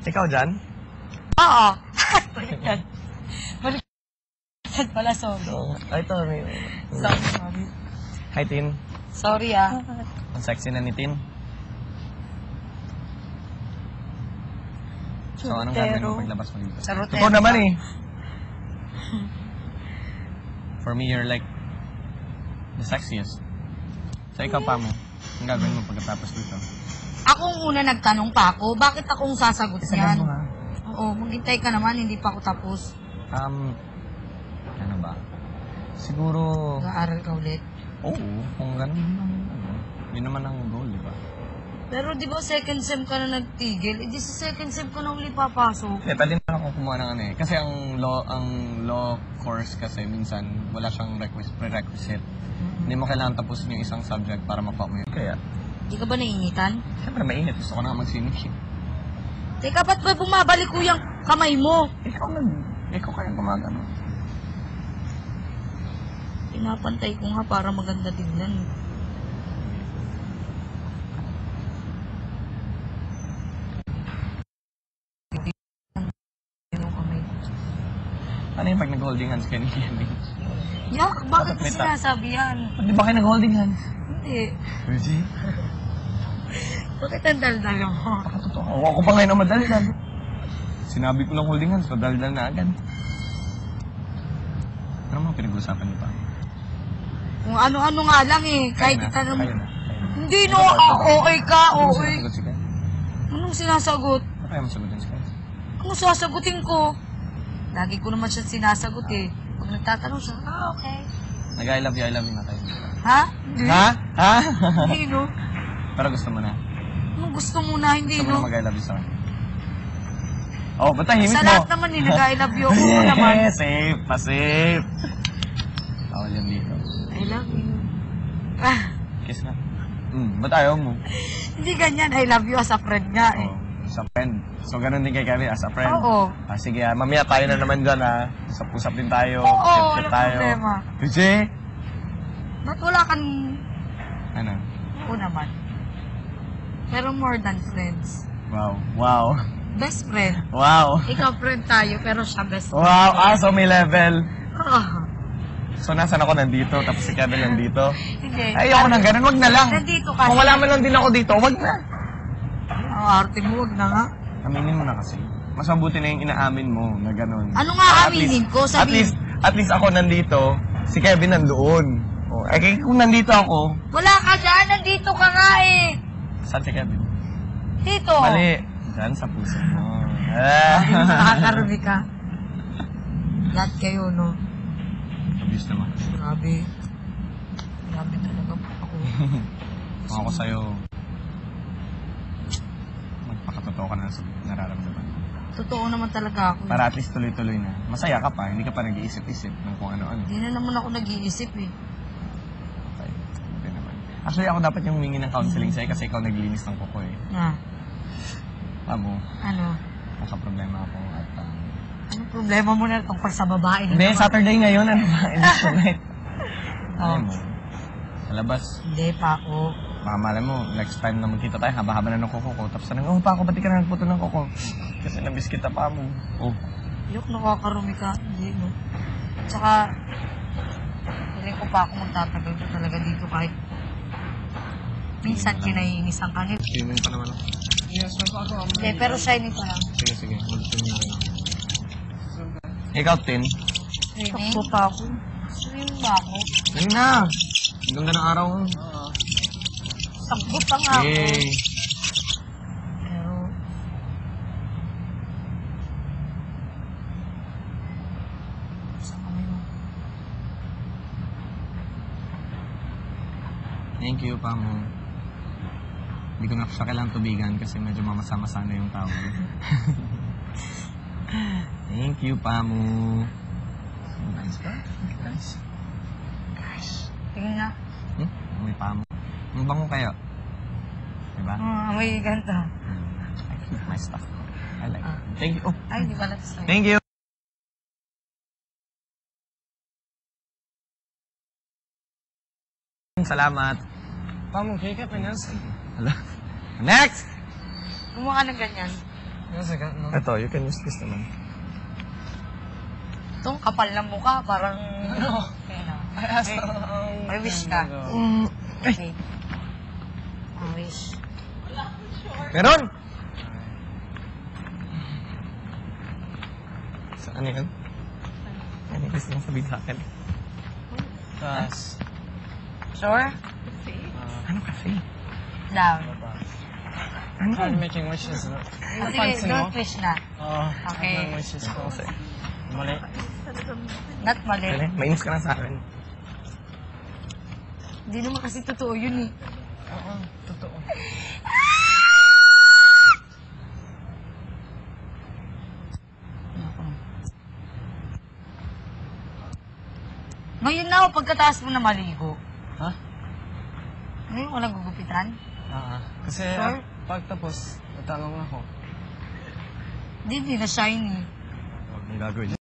Ikaw dyan? Oo. Baliktad. Baliktad pala, sorry. Oo. Ay, ito. May... Sorry, sorry. Hi, Tin. Sorry ah. Ang sexy na ni Tin. So, anong gagawin mo paglabas mo dito? Totoo naman eh. For me, you're like the sexiest. So, ikaw pa mo. Ang gagawin mo pagkatapos dito? Ako ang una nagtanong pa ako, bakit akong sasagot niyan? mo nga. Oo, maghintay ka naman, hindi pa ako tapos. Um, ano ba? Siguro, Nag-aaral ka ulit. oo, kung ganun naman, ano, yun naman ang goal, di ba? Pero di ba second sem ka na nagtigil? Eh di sa second sem ka na uli papasok. Kaya talin na ako kumuha ng ano eh. Kasi ang law, ang law course kasi minsan wala siyang requis- prerequisite. Hindi mo kailangan tapusin yung isang subject para makuha mo yun. Kaya, Di ka ba nainitan? siyempre mainit. Gusto ko na mag-swimming. Teka, ba't ba bumabalik ko yung kamay mo? Ikaw nag, ikaw kaya gumagano. Pinapantay ko nga para maganda tignan. Yung kamay ko. Ano yung pag nag-holding hands kayo ni Kenny? Yak, bakit Bakit may mo ta- sinasabi yan? Di ba kayo nag-holding hands? Hindi. Really? Bakit ang daldal mo? Pakatotoo. Ako, pa ngayon ang madaldal. Sinabi ko lang holding hands, madaldal na agad. Ano mga pinag-uusapan niyo pa? Kung ano-ano nga lang eh. Kahit na, itanong kayo na. Hindi no, ah, okay ka, Ano okay. sinasagot si Ken? Anong sinasagot? Ano kaya masagutin si Ken? Anong sasagutin ko? Lagi ko naman siya sinasagot eh. Pag nagtatanong siya, ah, okay. Nag-I love you, I love you na kayo. Ha? Hindi. Ha? Ha? Hindi, no? Pero gusto mo na. Anong gusto mo na, hindi, Gusto mo na no? mag-I love you sa akin. Oh, ba't tahimik Sa mo? lahat naman eh, nag-I love you ako mo naman. Safe, pa-safe. Bawal yan dito. I love you. Ah, Kiss na. Hmm, ba't ayaw mo? hindi ganyan, I love you as a friend nga eh. Oh, sa friend. So, ganun din kay Kevin, as a friend. Oo. Ah, sige, ah, mamaya tayo na naman dyan, ha. Usap-usap din tayo. Oo, walang tayo. problema. Lucy? Ba't wala kang, Ano? oo naman. Pero more than friends. Wow. Wow. Best friend. Wow. Ikaw friend tayo, pero siya best friend. Wow. Ah, so may level. Ah, So, nasan ako nandito, tapos si Kevin nandito. hindi. Ayoko nang ganun, wag na lang. Nandito ka. Kung wala man lang din ako dito, wag na. Ang arte mo, wag na nga. Aminin mo na kasi. Mas mabuti na yung inaamin mo na ganun. Ano nga At aminin least- ko? At Sabihin. least, at least ako nandito, si Kevin nandoon. Oh, eh kung nandito ako, Wala ka dyan, nandito ka nga eh. Saan si Kevin? Dito. Mali. Diyan sa puso mo. Ah. Nakakarumi ka. Lahat kayo, no? Abuse naman. Grabe. Grabe talaga po ako. Kung ako sa'yo, magpakatotoo ka na sa nararamdaman. Totoo naman talaga ako. Para at least tuloy-tuloy na. Masaya ka pa, hindi ka pa nag-iisip-isip ng kung ano-ano. Hindi na naman ako nag-iisip eh. Hindi. Actually, ako dapat yung humingi ng counseling sa'yo kasi ikaw naglinis ng kuko eh. Na, Amo, ano? nakaproblema ako at um, Ano problema mo na tungkol sa babae na Hindi, naman? Saturday ngayon, ano ba? Ilis tonight. Oh. Alam mo, sa labas, Hindi pa ako. baka malay mo, next time na magkita tayo, haba-haba na ng kuko ko. Tapos sabi, oh, pa ako, ba't di ka na nagputo ng kuko? Kasi nabis kita pa mo. Oh, Yok, nakakarumi ka. Hindi, no? Tsaka, hindi ko pa ako magtatagal pa talaga dito kahit minsan kinaiinisan ka nito. swimming pa naman ako. Hindi, pero shiny pa lang. Sige, sige, mag-swimming na. Ikaw, Tin. Swimming? Takbo pa ako. Swimming ba ako? Yun na. Ang ganda ng araw. Takbo pa nga ako. Yay. Pero, mo. Thank you, Pamo. Hindi ko na siya kailangang tubigan kasi medyo mamasa-masa na yung tawag. Thank you, Pamo. Nice ba? Nice. Guys. Tingnan nga. Hmm? Amoy Pamo. Ang bango kayo. Diba? Hmm, amoy ganito. Hmm. I keep my stuff. I like Ah. it. Thank you. Oh, Ay, di pala sa'yo. thank you. Salamat. Pamo, kaya ka pinas. Next! Gumawa ka ng ganyan. Ito, you can use this naman. Itong kapal ng mukha, parang... No. Ayun na. I asked, um, May wish ka. Mm. Okay. Ang wish. Meron! Sa ano yun? Ano yung gusto mong sabihin sa akin? Tapos, Sure? Ano kasi? Down. Ano? I'm making wishes. Oh, sige, Napansin mo? don't wish na. Oo. Okay. Anong wishes ko kasi? Mali. Not mali. Kaya, mainis ka na sa akin. Hindi naman kasi totoo yun eh. Oo, totoo. Ngayon na ako, pagkataas mo na maligo. Ha? Ngayon walang gugupitan. Ah, kasi Sure? ah, pagtapos, tatanong ako. Hindi, hindi na shiny. Huwag mong gagawin.